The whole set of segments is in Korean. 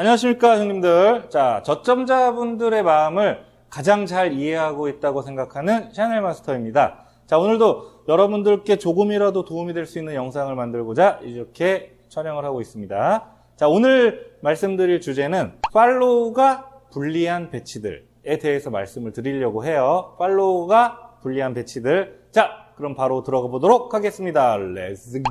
안녕하십니까 형님들. 자 저점자분들의 마음을 가장 잘 이해하고 있다고 생각하는 샤넬 마스터입니다. 자 오늘도 여러분들께 조금이라도 도움이 될 수 있는 영상을 만들고자 이렇게 촬영을 하고 있습니다. 자 오늘 말씀드릴 주제는 팔로우가 불리한 배치들에 대해서 말씀을 드리려고 해요. 팔로우가 불리한 배치들. 자 그럼 바로 들어가 보도록 하겠습니다. Let's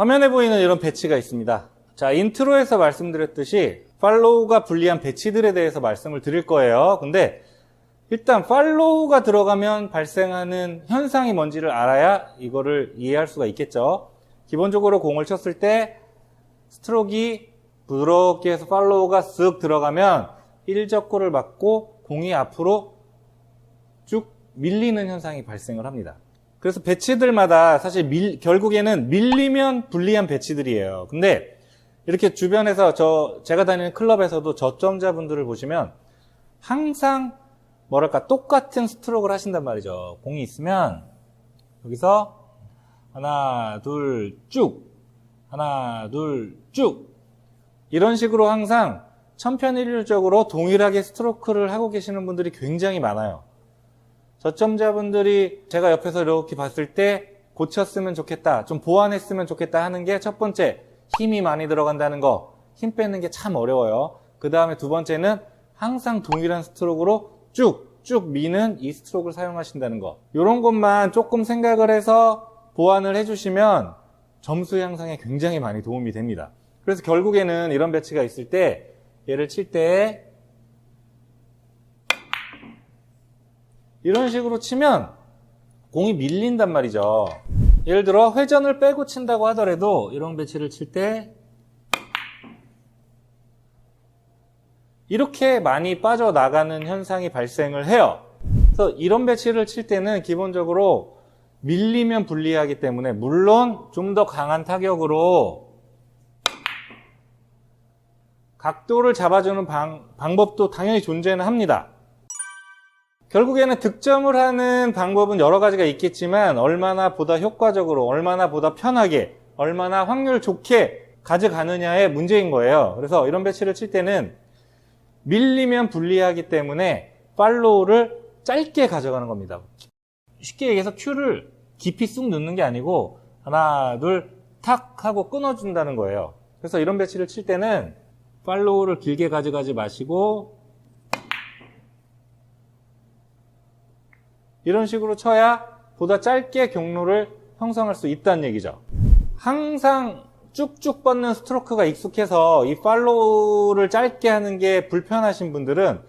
화면에 보이는 이런 배치가 있습니다. 자, 인트로에서 말씀드렸듯이 팔로우가 불리한 배치들에 대해서 말씀을 드릴 거예요. 근데 일단 팔로우가 들어가면 발생하는 현상이 뭔지를 알아야 이거를 이해할 수가 있겠죠. 기본적으로 공을 쳤을 때 스트로크가 부드럽게 해서 팔로우가 쓱 들어가면 1적구를 맞고 공이 앞으로 쭉 밀리는 현상이 발생을 합니다. 그래서 배치들마다 사실 밀- 결국에는 밀리면 불리한 배치들이에요. 근데 이렇게 주변에서 저 제가 다니는 클럽에서도 저점자분들을 보시면 항상 뭐랄까 똑같은 스트로크를 하신단 말이죠. 공이 있으면 여기서 하나 둘 쭉 하나 둘 쭉 이런 식으로 항상 천편일률적으로 동일하게 스트로크를 하고 계시는 분들이 굉장히 많아요. 저점자분들이 제가 옆에서 이렇게 봤을 때 고쳤으면 좋겠다, 좀 보완했으면 좋겠다 하는 게 첫 번째, 힘이 많이 들어간다는 거, 힘 빼는 게 참 어려워요. 그 다음에 두 번째는 항상 동일한 스트로크로 쭉, 쭉 미는 이 스트로크를 사용하신다는 거. 이런 것만 조금 생각을 해서 보완을 해주시면 점수 향상에 굉장히 많이 도움이 됩니다. 그래서 결국에는 이런 배치가 있을 때, 얘를 칠 때, 이런 식으로 치면 공이 밀린단 말이죠. 예를 들어 회전을 빼고 친다고 하더라도 이런 배치를 칠 때 이렇게 많이 빠져나가는 현상이 발생을 해요. 그래서 이런 배치를 칠 때는 기본적으로 밀리면 불리하기 때문에 물론 좀 더 강한 타격으로 각도를 잡아주는 방, 방법도 당연히 존재는 합니다. 결국에는 득점을 하는 방법은 여러 가지가 있겠지만 얼마나 보다 효과적으로, 얼마나 보다 편하게, 얼마나 확률 좋게 가져가느냐의 문제인 거예요. 그래서 이런 배치를 칠 때는 밀리면 불리하기 때문에 팔로우를 짧게 가져가는 겁니다. 쉽게 얘기해서 큐를 깊이 쑥 넣는 게 아니고 하나, 둘, 탁 하고 끊어준다는 거예요. 그래서 이런 배치를 칠 때는 팔로우를 길게 가져가지 마시고 이런 식으로 쳐야 보다 짧게 경로를 형성할 수 있다는 얘기죠. 항상 쭉쭉 뻗는 스트로크가 익숙해서 이 팔로우를 짧게 하는 게 불편하신 분들은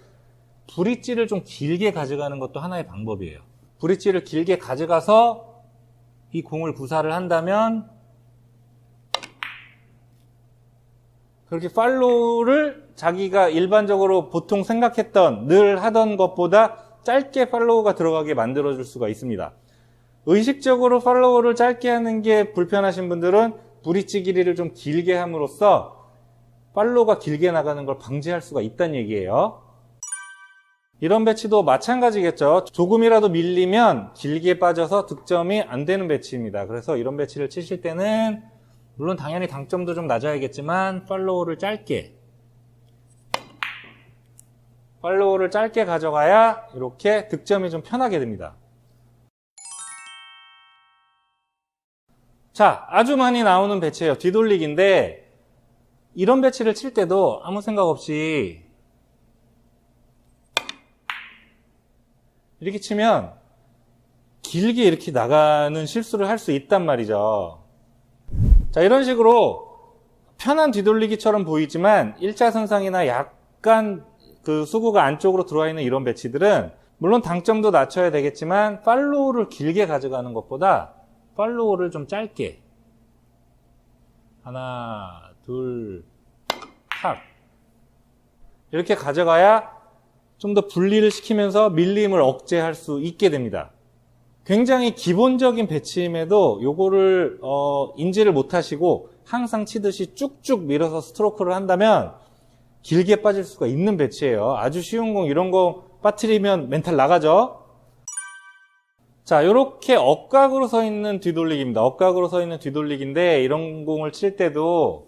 브릿지를 좀 길게 가져가는 것도 하나의 방법이에요. 브릿지를 길게 가져가서 이 공을 구사를 한다면 그렇게 팔로우를 자기가 일반적으로 보통 생각했던 늘 하던 것보다 짧게 팔로우가 들어가게 만들어줄 수가 있습니다. 의식적으로 팔로우를 짧게 하는 게 불편하신 분들은 브릿지 길이를 좀 길게 함으로써 팔로우가 길게 나가는 걸 방지할 수가 있다는 얘기예요. 이런 배치도 마찬가지겠죠. 조금이라도 밀리면 길게 빠져서 득점이 안 되는 배치입니다. 그래서 이런 배치를 치실 때는 물론 당연히 당점도 좀 낮아야겠지만 팔로우를 짧게 팔로우를 짧게 가져가야 이렇게 득점이 좀 편하게 됩니다. 자, 아주 많이 나오는 배치예요. 뒤돌리기인데 이런 배치를 칠 때도 아무 생각 없이 이렇게 치면 길게 이렇게 나가는 실수를 할 수 있단 말이죠. 자, 이런 식으로 편한 뒤돌리기처럼 보이지만 1차선상이나 약간 그 수구가 안쪽으로 들어와 있는 이런 배치들은 물론 당점도 낮춰야 되겠지만 팔로우를 길게 가져가는 것보다 팔로우를 좀 짧게 하나, 둘, 탁 이렇게 가져가야 좀 더 분리를 시키면서 밀림을 억제할 수 있게 됩니다. 굉장히 기본적인 배치임에도 요거를 어, 인지를 못하시고 항상 치듯이 쭉쭉 밀어서 스트로크를 한다면 길게 빠질 수가 있는 배치예요. 아주 쉬운 공 이런 거 빠뜨리면 멘탈 나가죠. 자, 이렇게 억각으로 서 있는 뒤돌리기입니다. 억각으로 서 있는 뒤돌리기인데 이런 공을 칠 때도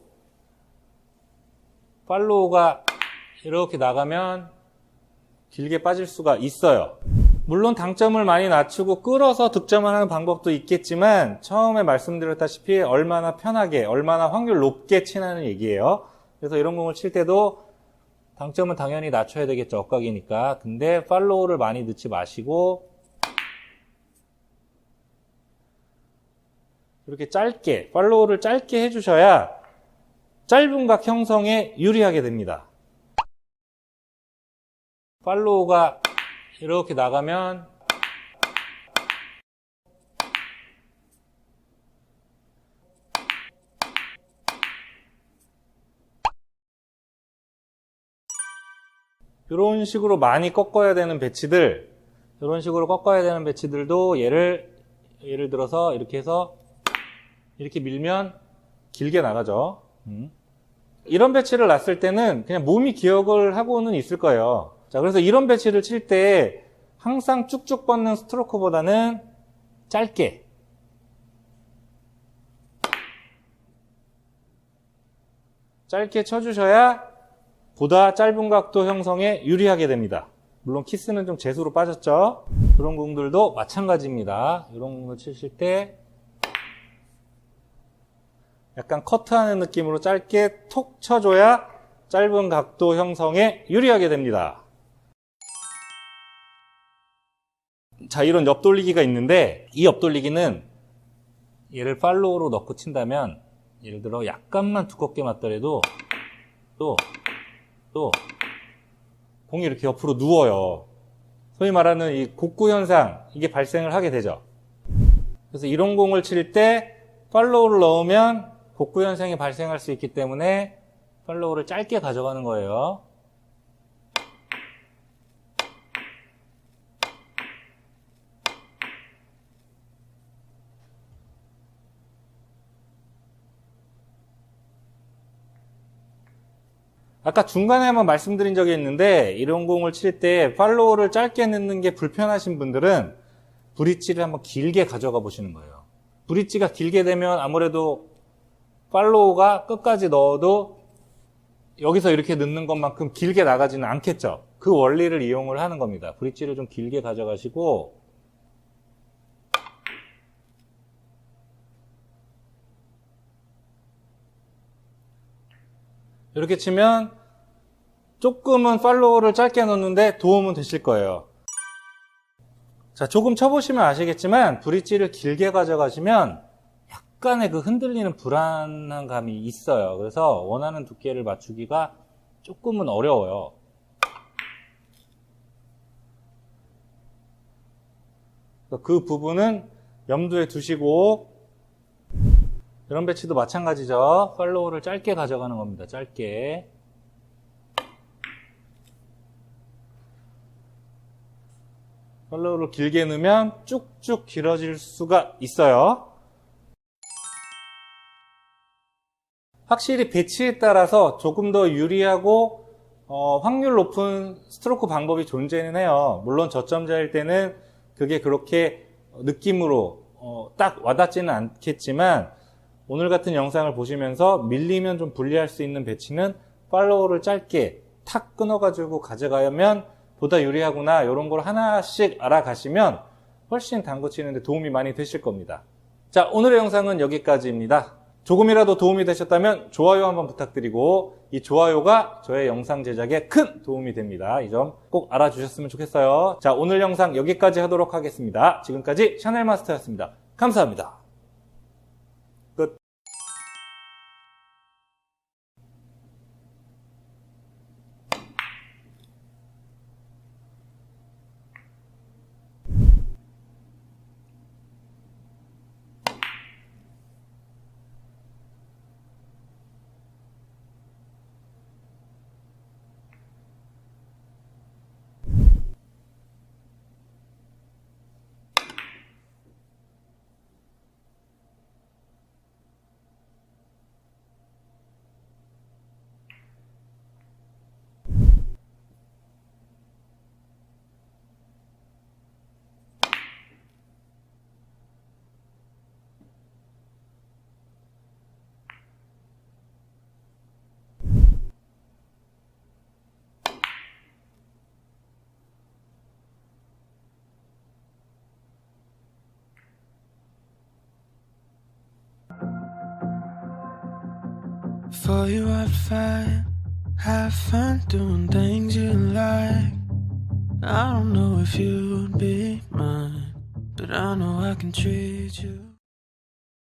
팔로우가 이렇게 나가면 길게 빠질 수가 있어요. 물론 당점을 많이 낮추고 끌어서 득점을 하는 방법도 있겠지만 처음에 말씀드렸다시피 얼마나 편하게, 얼마나 확률 높게 치라는 얘기예요. 그래서 이런 공을 칠 때도 당점은 당연히 낮춰야 되겠죠. 억각이니까. 근데 팔로우를 많이 넣지 마시고 이렇게 짧게, 팔로우를 짧게 해주셔야 짧은 각 형성에 유리하게 됩니다. 팔로우가 이렇게 나가면 이런 식으로 많이 꺾어야 되는 배치들 이런 식으로 꺾어야 되는 배치들도 얘를 예를 들어서 이렇게 해서 이렇게 밀면 길게 나가죠. 음. 이런 배치를 놨을 때는 그냥 몸이 기억을 하고는 있을 거예요. 자, 그래서 이런 배치를 칠 때 항상 쭉쭉 뻗는 스트로크보다는 짧게. 짧게 쳐주셔야 보다 짧은 각도 형성에 유리하게 됩니다. 물론 키스는 좀 재수로 빠졌죠. 그런 공들도 마찬가지입니다. 이런 공을 치실 때 약간 커트하는 느낌으로 짧게 톡 쳐줘야 짧은 각도 형성에 유리하게 됩니다. 자, 이런 옆돌리기가 있는데 이 옆돌리기는 얘를 팔로우로 넣고 친다면 예를 들어 약간만 두껍게 맞더라도 또, 또 공이 이렇게 옆으로 누워요. 소위 말하는 이 곡구 현상 이게 발생을 하게 되죠. 그래서 이런 공을 칠 때 팔로우를 넣으면 복구 현상이 발생할 수 있기 때문에 팔로우를 짧게 가져가는 거예요. 아까 중간에 한번 말씀드린 적이 있는데 이런 공을 칠 때 팔로우를 짧게 넣는 게 불편하신 분들은 브릿지를 한번 길게 가져가 보시는 거예요. 브릿지가 길게 되면 아무래도 팔로우가 끝까지 넣어도 여기서 이렇게 넣는 것만큼 길게 나가지는 않겠죠. 그 원리를 이용을 하는 겁니다. 브릿지를 좀 길게 가져가시고 이렇게 치면 조금은 팔로우를 짧게 넣는데 도움은 되실 거예요. 자, 조금 쳐보시면 아시겠지만 브릿지를 길게 가져가시면 약간의 그 흔들리는 불안한 감이 있어요. 그래서 원하는 두께를 맞추기가 조금은 어려워요. 그 부분은 염두에 두시고 이런 배치도 마찬가지죠. 팔로우를 짧게 가져가는 겁니다. 짧게. 팔로우를 길게 넣으면 쭉쭉 길어질 수가 있어요. 확실히 배치에 따라서 조금 더 유리하고 어, 확률 높은 스트로크 방법이 존재는 해요. 물론 저점자일 때는 그게 그렇게 느낌으로 어, 딱 와닿지는 않겠지만 오늘 같은 영상을 보시면서 밀리면 좀 불리할 수 있는 배치는 팔로우를 짧게 탁 끊어가지고 가져가면 보다 유리하구나 이런 걸 하나씩 알아가시면 훨씬 당구 치는데 도움이 많이 되실 겁니다. 자 오늘의 영상은 여기까지입니다. 조금이라도 도움이 되셨다면 좋아요 한번 부탁드리고 이 좋아요가 저의 영상 제작에 큰 도움이 됩니다. 이 점 꼭 알아주셨으면 좋겠어요. 자 오늘 영상 여기까지 하도록 하겠습니다. 지금까지 샤넬 마스터였습니다. 감사합니다. For you, I'd fight. Have fun doing things you like. I don't know if you'd be mine, but I know I can treat you.